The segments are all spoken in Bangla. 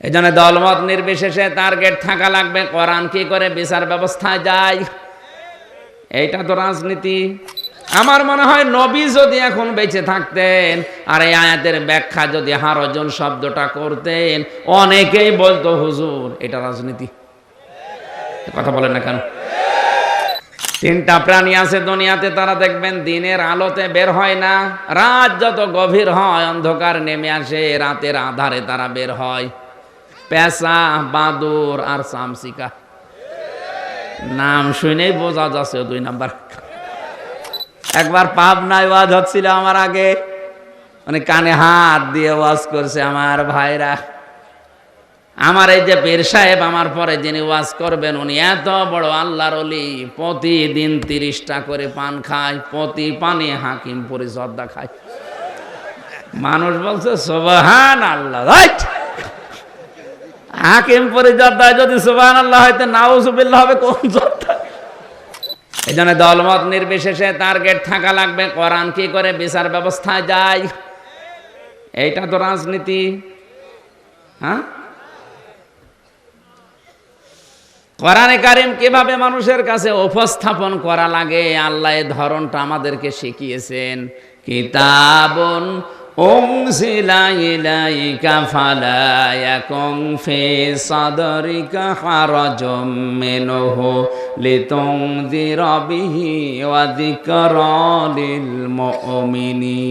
এই জন্য দলমত নির্বিশেষে টার্গেট থাকা লাগবে। কোরআন কি করে বিচার ব্যবস্থায় যায়? এইটা তো রাজনীতি। আমার মনে হয় নবী যদি এখন বেঁচে থাকতেন আর এই আয়াতের ব্যাখ্যা যদি হারজন শব্দটা করতেন, অনেকেই বলতো, হুজুর, এটা রাজনীতি। কথা বলেন না কেন? তিনটা প্রাণী আছে দুনিয়াতে, তারা দেখবেন দিনের আলোতে বের হয় না। রাত যত গভীর হয়, অন্ধকার নেমে আসে, রাতের আধারে তারা বের হয়। পেঁচা, বাদুর আর চামচিকা। নাম শুনেই বোঝা যাচ্ছে দুই নাম্বার। একবার পাবনায় ওয়াজ হচ্ছিল আমার আগে। মানে কানে হাত দিয়ে ওয়াজ করছে আমার ভাইরা। আমার এই যে পীর সাহেব আমার পরে যিনি ওয়াজ করবেন, উনি এত বড় আল্লাহর অলি প্রতিদিন তিরিশটা করে পান খায়, প্রতি পানে হাকিম পরিচর্যা খায়। মানুষ বলছে সোবাহান আল্লাহ রাইট! হাকিম পরিচর্যায় যদি সোবাহান আল্লাহ হয়তো নাউজুবিল্লাহ হবে, কোন জর্দা এই জন্য দলমত নির্বিশেষে টার্গেট থাকা লাগবে। কোরআন কি করে বিচার ব্যবস্থায় যায়? এইটা তো রাজনীতি। হ্যাঁ? কোরআনে কারিম কীভাবে মানুষের কাছে উপস্থাপন করা লাগে? আল্লাহ ধরনটা আমাদেরকে শিখিয়েছেন। কিতাবন ইলাইকা ফালা ইয়াকুম ফি হারাজুম মিনহু লিতুনযিরা বিহি ওয়া যিকরা লিল মুমিনিন।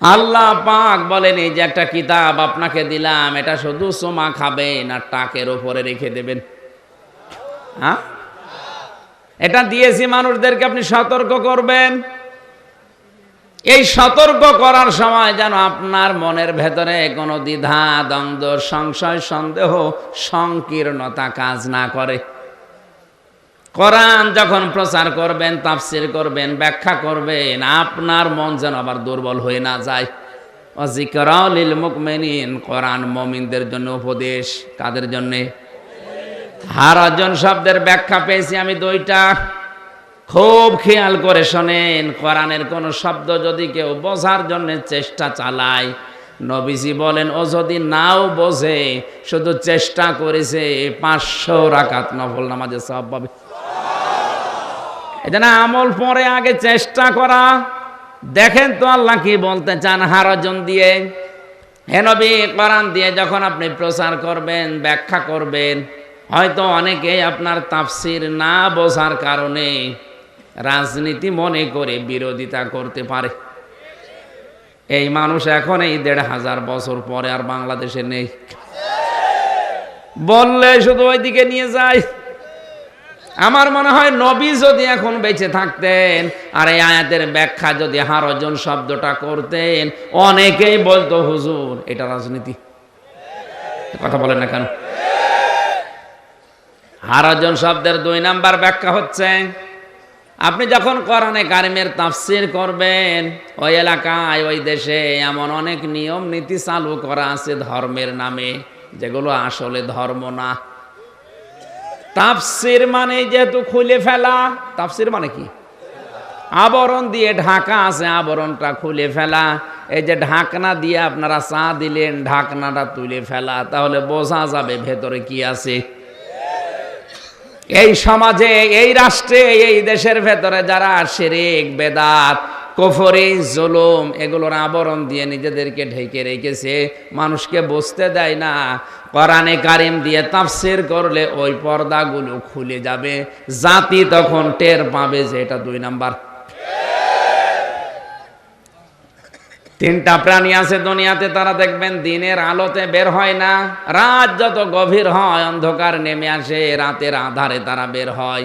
আল্লাহ পাক বলেন, এই যে একটা কিতাব আপনাকে দিলাম, এটা শুধু সোমা খাবেন আর টাকের ওপরে রেখে দেবেন। হ্যাঁ? এটা দিয়েছি মানুষদেরকে, আপনি সতর্ক করবেন। এই সতর্ক করার সময় যেন আপনার মনের ভেতরে কোনো দ্বিধা, দ্বন্দ্ব, সংশয়, সন্দেহ, সংকীর্ণতা কাজ না করে। কোরআন যখন প্রচার করবেন, তাফসির করবেন, ব্যাখ্যা করবেন, আপনার মন যেন আবার দুর্বল হয়ে না যায়। অজিকরাউলিল মুকমিনিন কোরআন মমিনদের জন্য উপদেশ। কাদের জন্যে? হারাজন শব্দের ব্যাখ্যা পেয়েছি আমি দুইটা। খুব খেয়াল করে শোনেন, কোরআনের কোন শব্দ যদি কেউ বোঝার জন্য চেষ্টা চালায়, নবীজি বলেন, ও যদি নাও বোঝে, শুধু চেষ্টা করেছে পাঁচশো রাকাত নফল নামাজে সব পাবে। এটা না, আমল পরে আগে চেষ্টা করা। দেখেন তো আল্লাহ কি বলতে চান হারজন দিয়ে। হেনবি কোরআন দিয়ে যখন আপনি প্রচার করবেন, ব্যাখ্যা করবেন, হয়তো অনেকে আপনার তাফসির না বোঝার কারণে রাজনীতি মনে করে বিরোধিতা করতে পারে। এই মানুষ এখন এই দেড় হাজার বছর পরে আর বাংলাদেশে নেই। বললে শুধু ওইদিকে নিয়ে যায় আমার মনে হয় নবী যদি এখন বেঁচে থাকতেন, আর এই আয়াতের ব্যাখ্যা যদি হারজন শব্দটা করতেন, অনেকেই বলতো, হুজুর, এটা রাজনীতি। কথা বলেন না কেন? হারজন শব্দের দুই নাম্বার ব্যাখ্যা হচ্ছে আপনি যখন কোরআনে কারিমের তাফসির করবেন, ওই এলাকায়, ওই দেশে এমন অনেক নিয়ম নীতি চালু করা আছে ধর্মের নামে, যেগুলো আসলে ধর্ম না। তাফসির মানে যেহেতু খুলে ফেলা, তাফসির মানে কি? আবরণ দিয়ে ঢাকা আছে, আবরণটা খুলে ফেলা। এই যে ঢাকনা দিয়ে আপনারা চা দিলেন, ঢাকনাটা তুলে ফেলা, তাহলে বোঝা যাবে ভেতরে কি আছে। এই সমাজে, এই রাষ্ট্রে, এই দেশের ভেতরে যারা শিরিক, বেদাত, কফরে, জুলুম, এগুলোর আবরণ দিয়ে নিজেদেরকে ঢেকে রেখেছে, মানুষকে বুঝতে দেয় না। কোরআনে কারিম দিয়ে তাফসির করলে ওই পর্দাগুলো খুলে যাবে, জাতি তখন টের পাবে যে এটা দুই নাম্বার তিনটা প্রাণী আছে দুনিয়াতে, তারা দেখবেন দিনের আলোতে বের হয় না। রাত যত গভীর হয়, অন্ধকার নেমে আসে, রাতের আধারে তারা বের হয়।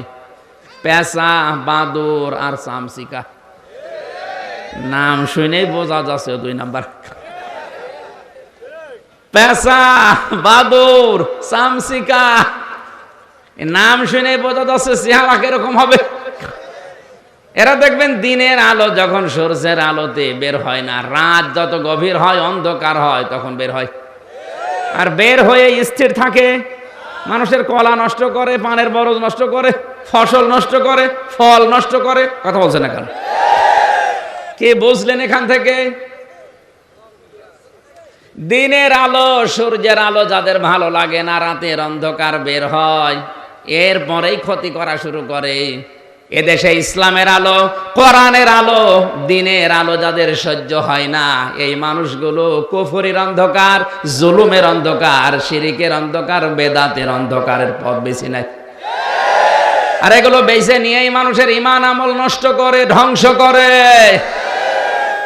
পেঁচা বাদুর আর চামচিকা নাম শুনেই বোঝা যাচ্ছে দুই নাম্বার। পেঁচা বাদুর চামচিকা নাম শুনে বোঝা যাচ্ছে চেহারা কীরকম হবে। এরা দেখবেন দিনের আলো যখন সূর্যের আলোতে বের হয় না, রাত যত গভীর হয়, অন্ধকার হয়, তখন বের হয়। আর বের হয়ে স্থির থাকে, মানুষের কলা নষ্ট করে, পানের বরজ নষ্ট করে, ফসল নষ্ট করে, ফল নষ্ট করে, কথা বলছে না কেন? কে বুঝলেন এখান থেকে? দিনের আলো, সূর্যের আলো যাদের ভালো লাগে না, রাতের অন্ধকার বের হয়, এরপরেই ক্ষতি করা শুরু করে। এদেশে ইসলামের আলো, কোরআনের আলো, দিনের আলো যাদের সহ্য হয় না, এই মানুষগুলো কুফরির অন্ধকার, জুলুমের অন্ধকার, শিরিকের অন্ধকার, বেদাতের অন্ধকারের পথ বেছে নেয়। আর এগুলো বেছে নিয়েই মানুষের ইমান আমল নষ্ট করে, ধ্বংস করে।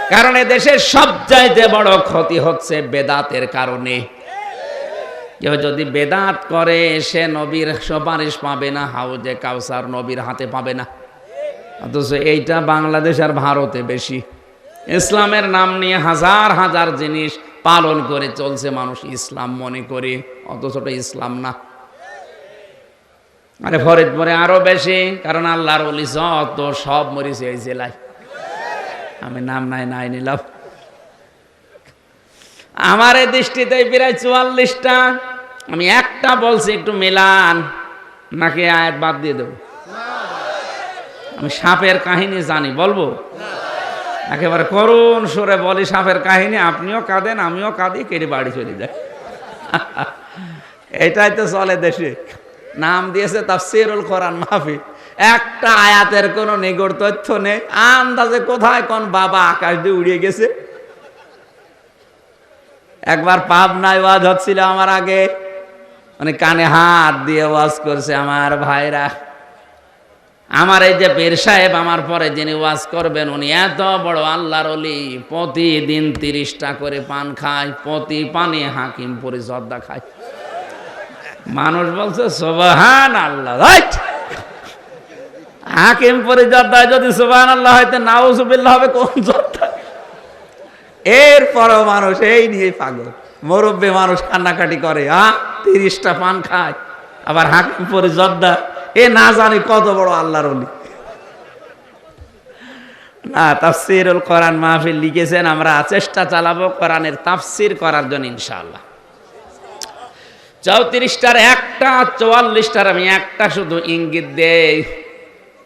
কারণ এ দেশের সবচাইতে বড় ক্ষতি হচ্ছে বেদাতের কারণে। কেউ যদি বেদাত করে, সে নবীর সুপারিশ পাবে না, হাউজে কাউসার নবীর হাতে পাবে না। অথচ এইটা বাংলাদেশ আর ভারতে বেশি। ইসলামের নাম নিয়ে হাজার হাজার জিনিস পালন করে চলছে মানুষ ইসলাম মনে করে, অথচ ইসলাম না। আরে ফরিদপুরে আরও বেশি, কারণ আল্লাহর অলি যত সব মরিছে এই জেলায়। আমি নাম নাই নাই নিলাম। আমার এই দৃষ্টিতে প্রায় চুয়াল্লিশটা আমি একটা বলছি, একটু মেলান। নাকি আয়াত বাদ দিয়ে দেবো? আমি সাপের কাহিনী জানি, বলব? একেবারে করুণ সুরে বলি সাপের কাহিনী, আপনিও কাঁদেন, আমিও কাঁদি, কেটে বাড়ি চলে যায় এটাই তো চলে দেশে। নাম দিয়েছে তাফসিরুল কোরআন মাহফিল। একটা আয়াতের কোনো নিগড় তথ্য নেই। আন্দাজে কোথায় কোন বাবা আকাশ দিয়ে উড়িয়ে গেছে? একবার পাবনায় ওয়াজ হচ্ছিল আমার আগে। মানে কানে হাত দিয়ে ওয়াজ করছে, আমার ভাইরা, আমার এই যে পীর সাহেব আমার পরে যিনি ওয়াজ করবেন, উনি এত বড় আল্লাহর অলি প্রতিদিন তিরিশটা করে পান খায়, প্রতি পানে হাকিম পরিচর্দা খায়। মানুষ বলছে সোবাহান আল্লাহ হাকিম পরিচর্দায় যদি সোবাহান আল্লাহ হয়তো নাও নাউজুবিল্লাহ হবে কোন জর্দা? এরপরও মানুষ এই নিয়ে পাগল। মুরব্বী মানুষ কান্নাকাটি করে হ্যাঁ তিরিশটা পান খায়। আবার হাকিম পরিচর্দা এ না জানি কত বড় আল্লাহর অলি না, তাফসিরুল কোরআন মাহফিল লিখেছেন, আমরা চেষ্টা চালাবো কোরআনের তাফসির করার জন্য ইনশাআল্লাহ। চৌত্রিশটার একটা, চুয়াল্লিশটার আমি একটা শুধু ইঙ্গিত দেই।